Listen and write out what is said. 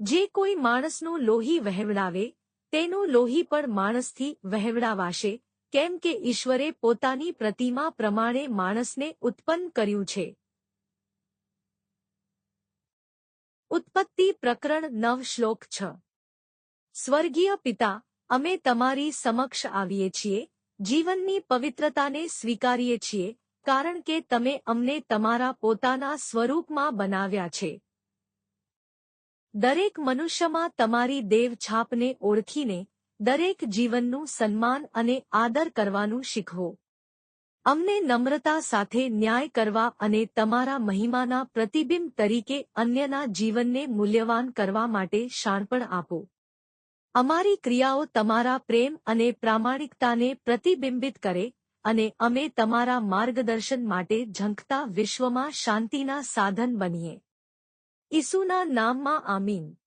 જે કોઈ માણસનું લોહી વહેવડાવે, તેનું લોહી પણ માણસથી વહેવડાવાશે, કેમ કે ઈશ્વરે પોતાની પ્રતિમા પ્રમાણે માણસને ઉત્પન્ન કર્યું છે. ઉત્પત્તિ પ્રકરણ નવ શ્લોક છ. સ્વર્ગીય પિતા, અમે તમારી સમક્ષ આવીએ છીએ, જીવનની પવિત્રતાને સ્વીકારીએ છીએ, કારણ કે તમે અમને તમારા પોતાના સ્વરૂપમાં બનાવ્યા છે. દરેક મનુષ્યમાં તમારી દેવ છાપને ઓળખીને દરેક જીવનનું સન્માન અને આદર કરવાનું શીખવો. અમને નમ્રતા સાથે ન્યાય કરવા અને તમારા મહિમાના પ્રતિબિંબ તરીકે અન્યના જીવનને મૂલ્યવાન કરવા માટે શાણપણ આપો. અમારી ક્રિયાઓ તમારા પ્રેમ અને પ્રામાણિકતાને પ્રતિબિંબિત કરે અને અમે તમારા માર્ગદર્શન માટે ઝંખતા વિશ્વમાં શાંતિના સાધન બનીએ. ઈસુના નામમાં આમીન.